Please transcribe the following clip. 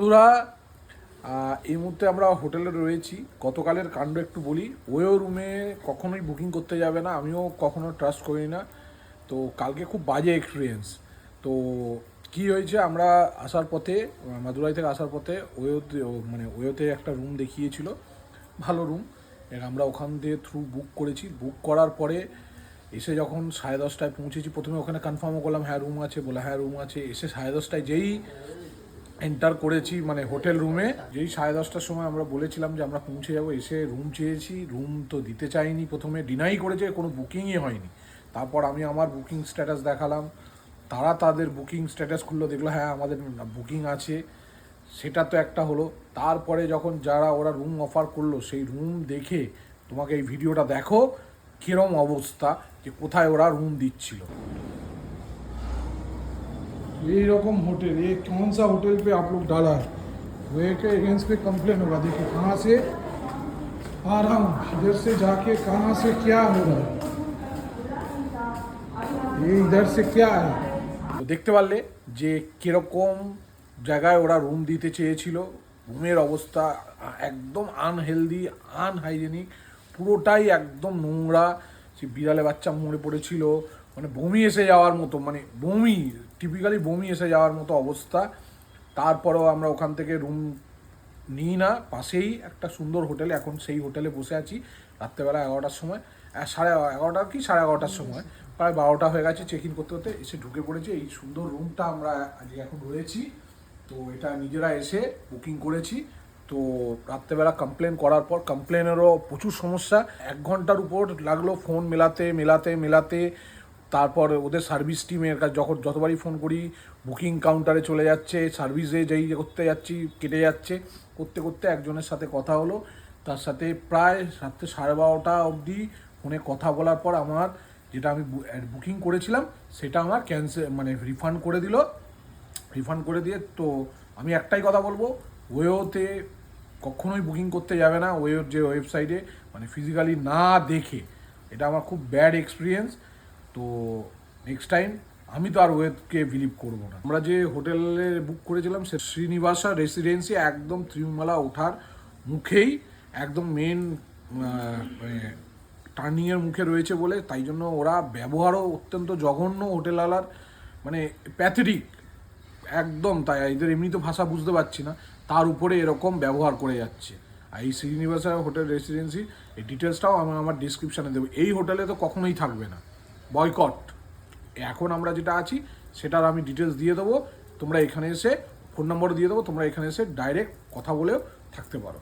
বন্ধুরা এই মুহূর্তে আমরা হোটেলে রয়েছি। গতকালের কাণ্ড একটু বলি। ওয়েও রুমে কখনোই বুকিং করতে যাবে না। আমিও কখনো ট্রাস্ট করি না। তো কালকে খুব বাজে এক্সপিরিয়েন্স তো কি হয়েছে, আমরা আসার পথে, মাদুরাই থেকে আসার পথে ওয়োতে মানে ওয়োতে একটা রুম দেখিয়েছিল। ভালো রুম আমরা ওখান দিয়ে থ্রু বুক করেছি। বুক করার পরে এসে যখন সাড়ে দশটায় পৌঁছেছি, প্রথমে ওখানে কনফার্মও করলাম হ্যাঁ রুম আছে। বলে হ্যাঁ রুম আছে। এসে সাড়ে দশটায় যেই এন্টার করেছি মানে হোটেল রুমে যেই সাড়ে দশটার সময় আমরা বলেছিলাম যে আমরা পৌঁছে যাব, এসে রুম চেয়েছি। রুম তো দিতে চাইনি প্রথমে ডিনাই করেছে, কোনো বুকিংই হয়নি। তারপর আমি আমার বুকিং স্ট্যাটাস দেখালাম। তারা তাদের বুকিং স্ট্যাটাস খুললো, দেখল হ্যাঁ আমাদের বুকিং আছে। সেটা তো একটা হলো। তারপরে যখন যারা ওরা রুম অফার করল, সেই রুম দেখে তোমাকে এই ভিডিওটা দেখো, কিরম অবস্থা, যে কোথায় ওরা রুম দিচ্ছিল। यही रकम होटल ये कौन सा होटल पे आप लोग डाला है वे के अगेंस्ट पे कंप्लेन होगा देखिए कहाँ से आ रहा हूँ इधर से जाके कहाँ से क्या हो रहा है ये इधर से क्या है তো দেখতে পারলে যে কিরকম জায়গায় ওরা রুম দিতে চেয়েছিল রুমের অবস্থা একদম আনহেলদি আনহাইজেনিক পুরোটাই একদম নোংরা সে বিড়ালে বাচ্চা মরে পড়েছিল মানে বমি এসে যাওয়ার মতো মানে বমি টিপিক্যালি বমি এসে যাওয়ার মতো অবস্থা। তারপরেও আমরা ওখান থেকে রুম নিই না। পাশেই একটা সুন্দর হোটেলে এখন সেই হোটেলে বসে আছি রাত্রেবেলা এগারোটার সময়। সাড়ে এগারোটা কি? সাড়ে এগারোটার সময়। প্রায় বারোটা হয়ে গেছে চেক ইন করতে করতে। এসে ঢুকে পড়েছে। এই সুন্দর রুমটা আমরা আজকে এখন রয়েছি। তো এটা নিজেরা এসে বুকিং করেছি। তো রাত্রেবেলা কমপ্লেন করার পর কমপ্লেনেরও প্রচুর সমস্যা। এক ঘণ্টার উপর লাগল ফোন মেলাতে মেলাতে মেলাতে। তারপর ওদের সার্ভিস টিমের কাছে যখন যতবারই ফোন করি বুকিং কাউন্টারে চলে যাচ্ছে সার্ভিসে যেই করতে যাচ্ছি, কেটে যাচ্ছে। করতে করতে একজনের সাথে কথা হলো। তার সাথে প্রায় রাত্রে সাড়ে বারোটা অবধি ফোনে কথা বলার পর আমার যেটা আমি বুকিং করেছিলাম, সেটা আমার ক্যান্সেল মানে রিফান্ড করে দিল। রিফান্ড করে দিয়ে তো আমি একটাই কথা বলব ওয়েওতে কখনোই বুকিং করতে যাবে না। ওয়েওর যে ওয়েবসাইটে মানে ফিজিক্যালি না দেখে, এটা আমার খুব ব্যাড এক্সপিরিয়েন্স তো নেক্সট টাইম আমি তো আর ওয়েদকে বিলিভ করব না। আমরা যে হোটেলে বুক করেছিলাম, সে শ্রীনিবাসা রেসিডেন্সি একদম ত্রিমালা ওঠার মুখেই, একদম মেন টার্নিংয়ের মুখে রয়েছে বলে। তাই জন্য ওরা ব্যবহারও অত্যন্ত জঘন্য হোটেলওয়ালার মানে প্যাথেটিক একদম তাই, এদের এমনি তো ভাষা বুঝতে পারছি না। তার উপরে এরকম ব্যবহার করে যাচ্ছে। আর এই শ্রীনিবাসা হোটেল রেসিডেন্সি এই ডিটেলসটাও আমি আমার ডিসক্রিপশানে দেবো। এই হোটেলে তো কখনোই থাকবে না। বয়কট। এখন আমরা যেটা আছি, সেটার আমি ডিটেলস দিয়ে দেবো। তোমরা এখানে এসে ফোন নম্বর দিয়ে দেবো, তোমরা এখানে এসে ডাইরেক্ট কথা বলেও থাকতে পারো।